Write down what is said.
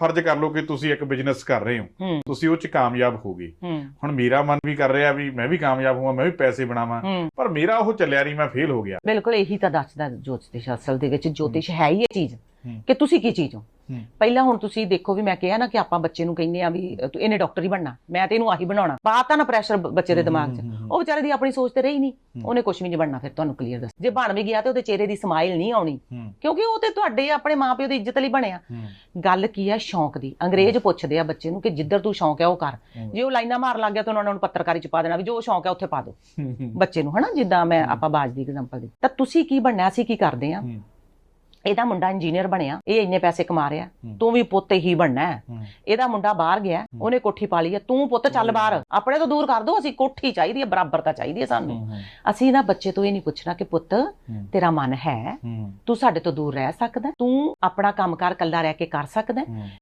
ਫਰਜ਼ ਕਰ ਲਓ ਕਿ ਤੁਸੀਂ ਇੱਕ ਬਿਜ਼ਨਸ ਕਰ ਰਹੇ ਹੋ। ਤੁਸੀਂ ਉਹ ਚ ਕਾਮਯਾਬ ਹੋ ਗਏ। ਹੂੰ। ਹੁਣ ਮੇਰਾ ਮਨ ਵੀ ਕਰ ਰਿਹਾ ਵੀ ਮੈਂ ਵੀ ਕਾਮਯਾਬ ਹੋਵਾਂ ਮੈਂ ਵੀ ਪੈਸੇ ਬਣਾਵਾਂ। ਪਰ ਮੇਰਾ ਉਹ ਚੱਲਿਆ ਨਹੀਂ ਮੈਂ ਫੇਲ ਹੋ ਗਿਆ। ਬਿਲਕੁਲ ਇਹੀ ਤਾਂ ਦੱਸਦਾ ਜੋਤਿਸ਼ ਅਸਲ ਦੇ ਵਿੱਚ ਜੋਤਿਸ਼ ਹੈ ਹੀ ਇਹ ਚੀਜ਼। ਕਿ ਤੁਸੀਂ ਕੀ ਚੀਜ਼ ਹੂੰ। ਪਹਿਲਾਂ ਹੁਣ ਤੁਸੀਂ ਦੇਖੋ ਵੀ ਮੈਂ ਕਿਹਾ ਨਾ ਕਿ ਆਪਾਂ ਬੱਚੇ ਨੂੰ ਕਹਿੰਦੇ ਆ ਵੀ ਤੂੰ ਇਹਨੇ ਡਾਕਟਰ ਹੀ ਬਣਨਾ ਮੈਂ ਤੇ ਇਹਨੂੰ ਆਹੀ ਬਣਾਉਣਾ। ਪਾਤਾ ਨਾ ਪ੍ਰੈਸ਼ਰ ਬੱਚੇ ਦੇ ਦਿਮਾਗ 'ਚ। ਉਹ ਵਿਚਾਰੇ ਦੀ ਆਪਣੀ ਸੋਚ ਤੇ ਰਹੀ ਨਹੀਂ। ਉਹਨੇ ਕੁਝ ਵੀ ਨਹੀਂ ਬਣਨਾ ਫਿਰ ਤੁਹਾਨੂੰ ਕਲੀਅਰ ਦੱਸ। ਜੇ ਬਣ ਵੀ ਗਿਆ ਤੇ ਉਹਦੇ ਚਿਹਰੇ ਦੀ ਸਮਾਈਲ ਨਹੀਂ ਆਉਣੀ। ਕਿਉਂਕਿ ਉਹ ਤੇ ਤੁਹਾਡੇ ਆਪਣੇ ਮਾਪਿਓ ਦੀ ਇੱਜ਼ਤ ਲਈ ਬਣਿਆ। ਗੱਲ ਕੀ ਹੈ ਸ਼ੌਂਕ ਦੀ? ਅੰਗਰੇਜ਼ ਪੁੱਛਦੇ ਆ ਬੱਚੇ ਨੂੰ ਕਿ ਜਿੱਧਰ ਤੂੰ ਸ਼ੌਂਕ ਹੈ ਉਹ ਕਰ। ਜੇ ਉਹ ਲਾਈਨਾਂ ਮਾਰ ਲੱਗ ਗਿਆ ਤਾਂ ਉਹਨਾਂ ਨੂੰ ਪੱਤਰਕਾਰੀ ਚ ਪਾ ਦੇਣਾ ਵੀ ਜੋ ਸ਼ੌਂਕ ਹੈ ਉੱਥੇ ਪਾ ਦਿਓ। ਬੱਚੇ ਨੂੰ ਹਨਾ ਜਿੱਦਾਂ ਮੈਂ ਆਪਾਂ ਬਾਜ ਦੀ ਐਗਜ਼ਾਮਪਲ ਦੀ। ਤਾਂ ਤੁਸੀਂ ਕੀ ਬਣਨਾ ਸੀ ਕੀ ਕਰਦੇ ਆ? ਇਹਦਾ ਮੁੰਡਾ ਇੰਜੀਨੀਅਰ ਬਣਿਆ ਇਹ ਇੰਨੇ ਪੈਸੇ ਕਮਾ ਰਿਹਾ। ਤੂੰ ਵੀ ਪੁੱਤ ਹੀ। ਬਣਨਾ ਇਹਦਾ ਮੁੰਡਾ ਬਾਹਰ ਗਿਆ ਉਹਨੇ ਕੋਠੀ ਪਾ ਲਈ ਹੈ ਤੂੰ ਪੁੱਤ ਚੱਲ ਬਾਹਰ ਆਪਣੇ ਤੋਂ ਦੂਰ ਕਰ ਦੋ ਅਸੀਂ ਕੋਠੀ ਚਾਹੀਦੀ ਹੈ ਬਰਾਬਰਤਾ ਚਾਹੀਦੀ ਹੈ ਸਾਨੂੰ। ਅਸੀਂ ਨਾ ਬੱਚੇ ਤੋਂ ਇਹ ਨਹੀਂ ਪੁੱਛਣਾ ਕਿ ਪੁੱਤ ਤੇਰਾ ਮਨ ਹੈ ਤੂੰ ਸਾਡੇ ਤੋਂ ਦੂਰ ਰਹਿ ਸਕਦਾ? ਤੂੰ ਆਪਣਾ ਕੰਮਕਾਰ ਇਕੱਲਾ ਰਹਿ ਕੇ ਕਰ ਸਕਦਾ